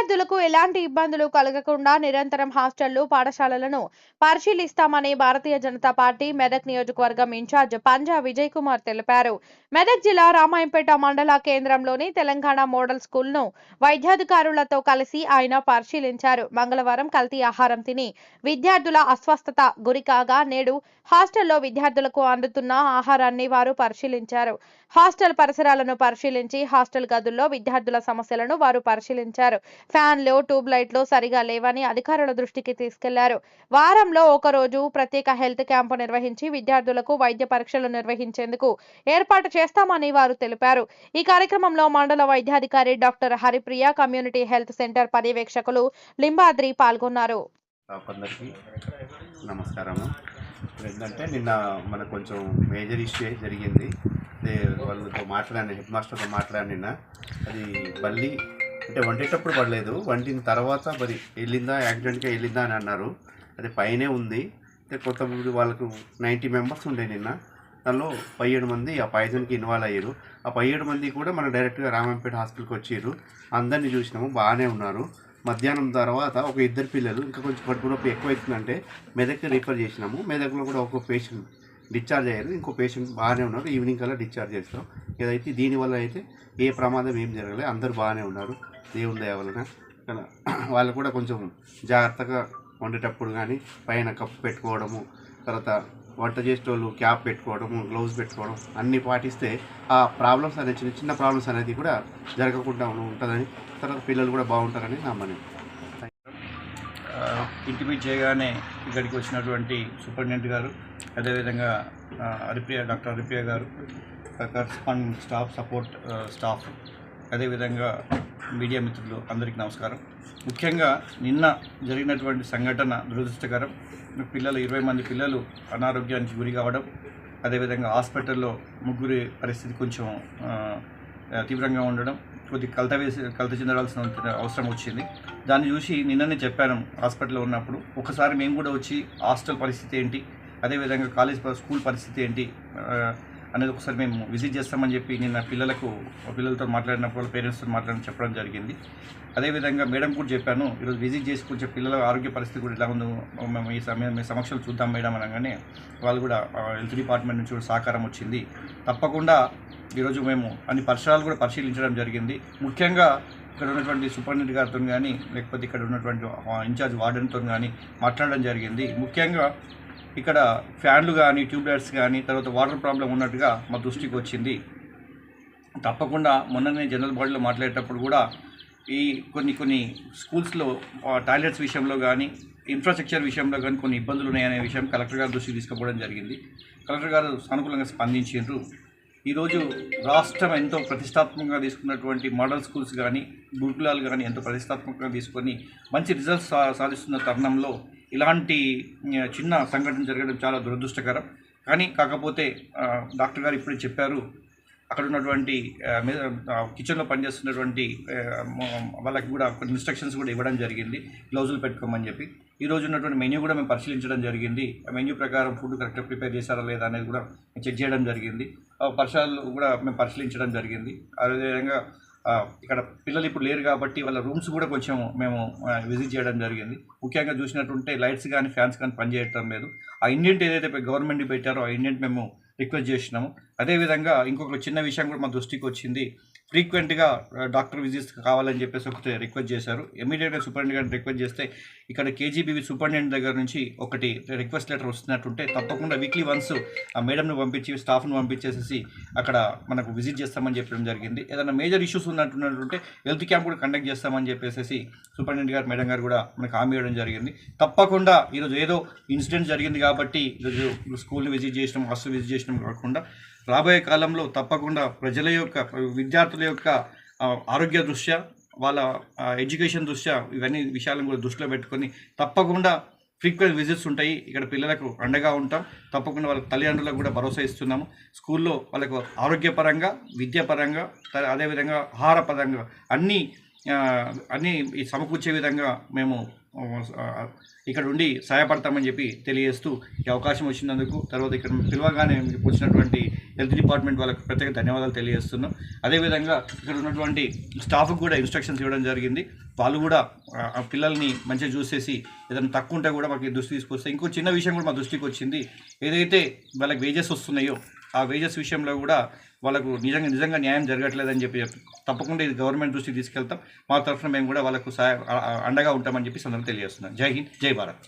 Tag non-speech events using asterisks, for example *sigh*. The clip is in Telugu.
విద్యార్థులకు ఎలాంటి ఇబ్బందులు కలగకుండా నిరంతరం హాస్టళ్ళు పాఠశాలలను పరిశీలిస్తామని భారతీయ జనతా పార్టీ మెదక్ నియోజకవర్గం ఇన్ఛార్జ్ పంజా విజయ్ కుమార్ తెలిపారు. మెదక్ జిల్లా రామాయంపేట మండల కేంద్రంలోని తెలంగాణ మోడల్ స్కూల్ను వైద్యాధికారులతో కలిసి ఆయన పరిశీలించారు. మంగళవారం కల్తీ ఆహారం తిని విద్యార్థుల అస్వస్థత గురికాగా నేడు హాస్టల్లో విద్యార్థులకు అందుతున్న ఆహారాన్ని వారు పరిశీలించారు. హాస్టల్ పరిసరాలను పరిశీలించి హాస్టల్ గదుల్లో విద్యార్థుల సమస్యలను వారు పరిశీలించారు. ఫ్యాన్లు ట్యూబ్ లైట్లు సరిగా లేవని అధికారుల దృష్టికి తీసుకెళ్ళారు. వారంలో ఒకరోజు ప్రత్యేక హెల్త్ క్యాంపు నిర్వహించి విద్యార్థులకు వైద్య పరీక్షలు నిర్వహించేందుకు ఏర్పాటు చేస్తామని వారు తెలిపారు. ఈ కార్యక్రమంలో మండల వైద్యాధికారి doctor Haripriya community health centre పర్యవేక్షకులు Limbadri పాల్గొన్నారు. నమస్కారము. ఇప్పుడు ఏంటంటే నిన్న మనకు కొంచెం మేజర్ ఇష్యూ జరిగింది. వాళ్ళతో మాట్లాడిన హెడ్ మాస్టర్తో మాట్లాడిన అది బల్లి అంటే వండేటప్పుడు పడలేదు. వండిన తర్వాత మరి వెళ్ళిందా? యాక్సిడెంట్గా వెళ్ళిందా అని అన్నారు. అది పైనే ఉంది. అంటే కొంతమంది వాళ్ళకు నైంటీ మెంబర్స్ ఉండే నిన్న. దానిలో పదిహేడు మంది ఆ పాయిజన్కి ఇన్వాల్వ్ అయ్యారు. ఆ పదిహేడు మంది కూడా మనం డైరెక్ట్గా రామంపేట హాస్పిటల్కి వచ్చారు. అందరినీ చూసినాము. బాగానే ఉన్నారు. మధ్యాహ్నం తర్వాత ఒక ఇద్దరు పిల్లలు ఇంకా కొంచెం కడుపు నొప్పి ఎక్కువ అవుతుందంటే మెదక్కి రిఫర్ చేసినాము. మెదక్లో కూడా ఒక పేషెంట్ డిశ్చార్జ్ అయ్యారు. ఇంకో పేషెంట్ బాగానే ఉన్నారు. ఈవినింగ్ కల్లా డిశ్చార్జ్ చేస్తాం. ఏదైతే దీనివల్ల అయితే ఏ ప్రమాదం ఏం జరగలేదు అందరూ బాగానే ఉన్నారు. దేవుని దయ వలన *clears throat* వాళ్ళు కూడా కొంచెం జాగ్రత్తగా వండేటప్పుడు కానీ పైన కప్పు పెట్టుకోవడము తర్వాత వంట చేసేటోళ్ళు క్యాప్ పెట్టుకోవడము గ్లౌజ్ పెట్టుకోవడం అన్నీ పాటిస్తే ఆ ప్రాబ్లమ్స్ అనేది చిన్న చిన్న ప్రాబ్లమ్స్ అనేది కూడా జరగకుండా ఉంటుందని తర్వాత పిల్లలు కూడా బాగుంటారని నా మనం ఇంటిమేట్ చేయగానే ఇక్కడికి వచ్చినటువంటి సూపరింటెండెంట్ గారు అదేవిధంగా హరిప్రియ డాక్టర్ హరిప్రియ గారు కరస్పాండింగ్ స్టాఫ్ సపోర్ట్ స్టాఫ్ అదేవిధంగా మీడియా మిత్రులు అందరికీ నమస్కారం. ముఖ్యంగా నిన్న జరిగినటువంటి సంఘటన దురదృష్టకరం. పిల్లలు ఇరవై మంది పిల్లలు అనారోగ్యానికి గురి కావడం అదేవిధంగా హాస్పిటల్లో ముగ్గురి పరిస్థితి కొంచెం తీవ్రంగా ఉండడం కొద్ది కలత వేసి కలత చెందాల్సిన అవసరం వచ్చింది. దాన్ని చూసి నిన్ననే చెప్పాను హాస్పిటల్లో ఉన్నప్పుడు. ఒకసారి మేము కూడా వచ్చి హాస్టల్ పరిస్థితి ఏంటి? అదేవిధంగా కాలేజ్ స్కూల్ పరిస్థితి ఏంటి? అనేది ఒకసారి మేము విజిట్ చేస్తామని చెప్పి నిన్న పిల్లలకు పిల్లలతో మాట్లాడినప్పుడు వాళ్ళ పేరెంట్స్తో మాట్లాడి చెప్పడం జరిగింది. అదేవిధంగా మేడం కూడా చెప్పాను ఈరోజు విజిట్ చేసి కొంచెం పిల్లల ఆరోగ్య పరిస్థితి కూడా ఎలా ఉందో మేము ఈ సమయం మీ సమక్షంలో చూద్దాం మేడం అనగానే వాళ్ళు కూడా హెల్త్ డిపార్ట్మెంట్ నుంచి కూడా సహకారం వచ్చింది. తప్పకుండా ఈరోజు మేము అన్ని పరిసరాలు కూడా పరిశీలించడం జరిగింది. ముఖ్యంగా ఇక్కడ ఉన్నటువంటి సూపరింటెండెంట్ గారితో కానీ లేకపోతే ఇక్కడ ఉన్నటువంటి ఇన్ఛార్జ్ వార్డెన్తో కానీ మాట్లాడడం జరిగింది. ముఖ్యంగా ఇక్కడ ఫ్యాన్లు కానీ ట్యూబ్లైట్స్ కానీ తర్వాత వాటర్ ప్రాబ్లం ఉన్నట్టుగా మా దృష్టికి వచ్చింది. తప్పకుండా మొన్ననే జనరల్ బాడీలో మాట్లాడేటప్పుడు కూడా ఈ కొన్ని కొన్ని స్కూల్స్లో టాయిలెట్స్ విషయంలో కానీ ఇన్ఫ్రాస్ట్రక్చర్ విషయంలో కానీ కొన్ని ఇబ్బందులు ఉన్నాయనే విషయం కలెక్టర్ గారి దృష్టికి తీసుకోవడం జరిగింది. కలెక్టర్ గారు సానుకూలంగా స్పందించారు ఈరోజు రాష్ట్రం ఎంతో ప్రతిష్టాత్మకంగా తీసుకున్నటువంటి మోడల్ స్కూల్స్ కానీ గురుకులాలు కానీ ఎంతో ప్రతిష్టాత్మకంగా తీసుకొని మంచి రిజల్ట్స్ సా సాధిస్తున్న తరుణంలో ఇలాంటి చిన్న సంఘటన జరగడం చాలా దురదృష్టకరం. కానీ కాకపోతే డాక్టర్ గారు ఇప్పుడే చెప్పారు అక్కడ ఉన్నటువంటి కిచెన్లో పనిచేస్తున్నటువంటి వాళ్ళకి కూడా కొన్ని ఇన్స్ట్రక్షన్స్ కూడా ఇవ్వడం జరిగింది. గ్లౌజులు పెట్టుకోమని చెప్పి. ఈ రోజు ఉన్నటువంటి మెన్యూ కూడా మేము పరిశీలించడం జరిగింది. ఆ మెన్యూ ప్రకారం ఫుడ్ కరెక్ట్గా ప్రిపేర్ చేశారా లేదా అనేది కూడా చెక్ చేయడం జరిగింది. ఆ పరిసరాలు కూడా మేము పరిశీలించడం జరిగింది. అదేవిధంగా ఇక్కడ పిల్లలు ఇప్పుడు లేరు కాబట్టి వాళ్ళ రూమ్స్ కూడా కొంచెం మేము విజిట్ చేయడం జరిగింది. ముఖ్యంగా చూసినట్టుంటే లైట్స్ కానీ ఫ్యాన్స్ కానీ పనిచేయటం లేదు. ఆ ఇండియన్ ఏదైతే గవర్నమెంట్ పెట్టారో ఆ ఇండియన్ మేము రిక్వెస్ట్ చేసినాము. అదేవిధంగా ఇంకొక చిన్న విషయం కూడా మా దృష్టికి వచ్చింది. ఫ్రీక్వెంట్గా డాక్టర్ విజిట్స్ కావాలని చెప్పేసి ఒకటి రిక్వెస్ట్ చేశారు. ఇమీడియట్గా సూపరింటెండెంట్ గారిని రిక్వెస్ట్ చేస్తే ఇక్కడ కేజీబీవీ సూపరింటెండెంట్ దగ్గర నుంచి ఒకటి రిక్వెస్ట్ లెటర్ వస్తున్నట్టుంటే తప్పకుండా వీక్లీ వన్స్ ఆ మేడంను పంపించి స్టాఫ్ను పంపించేసేసి అక్కడ మనకు విజిట్ చేస్తామని చెప్పడం జరిగింది. ఏదైనా మేజర్ ఇష్యూస్ ఉన్నట్టున్నట్టుంటే హెల్త్ క్యాంప్ కూడా కండక్ట్ చేస్తామని చెప్పేసి సూపరింటెండెంట్ గారు మేడం గారు కూడా మనకు హామీ ఇవ్వడం జరిగింది. తప్పకుండా ఈరోజు ఏదో ఇన్సిడెంట్ జరిగింది కాబట్టి ఈరోజు స్కూల్ని విజిట్ చేసినాం హాస్టల్ విజిట్ చేసినాం కాకుండా రాబోయే కాలంలో తప్పకుండా ప్రజల యొక్క విద్యార్థుల యొక్క ఆరోగ్య దృష్ట్యా వాళ్ళ ఎడ్యుకేషన్ దృష్ట్యా ఇవన్నీ విషయాలను కూడా దృష్టిలో పెట్టుకొని తప్పకుండా ఫ్రీక్వెంట్ విజిట్స్ ఉంటాయి. ఇక్కడ పిల్లలకు అండగా ఉంటాం. తప్పకుండా వాళ్ళ తల్లిదండ్రులకు కూడా భరోసా ఇస్తున్నాము. స్కూల్లో వాళ్ళకు ఆరోగ్యపరంగా విద్యాపరంగా అదేవిధంగా అదేవిధంగా ఆహారపరంగా అన్నీ అన్నీ సమకూర్చే విధంగా మేము Uh, uh, ఇక్కడ ఉండి సహాయపడతామని చెప్పి తెలియజేస్తూ ఈ అవకాశం వచ్చినందుకు తర్వాత ఇక్కడ పిలవగానే మీకు వచ్చినటువంటి హెల్త్ డిపార్ట్మెంట్ వాళ్ళకి ప్రత్యేక ధన్యవాదాలు తెలియజేస్తున్నాం. అదేవిధంగా ఇక్కడ ఉన్నటువంటి స్టాఫ్కి కూడా ఇన్స్ట్రక్షన్స్ ఇవ్వడం జరిగింది. వాళ్ళు కూడా ఆ, ఆ పిల్లల్ని మంచిగా చూసేసి ఏదైనా తక్కువ ఉంటే కూడా మాకు దృష్టి తీసుకొస్తే ఇంకో చిన్న విషయం కూడా మా దృష్టికి వచ్చింది. ఏదైతే వాళ్ళకి వేజెస్ వస్తున్నాయో ఆ వేజెస్ విషయంలో కూడా వాళ్ళకు నిజంగా నిజంగా న్యాయం జరగట్లేదని చెప్పి తప్పకుండా ఇది గవర్నమెంట్ దృష్టికి తీసుకెళ్తాం. మా తరఫున మేము కూడా వాళ్ళకు సహాయ అండగా ఉంటామని చెప్పి సందర్భం తెలియజేస్తున్నాం. జై హింద్ జై భారత్.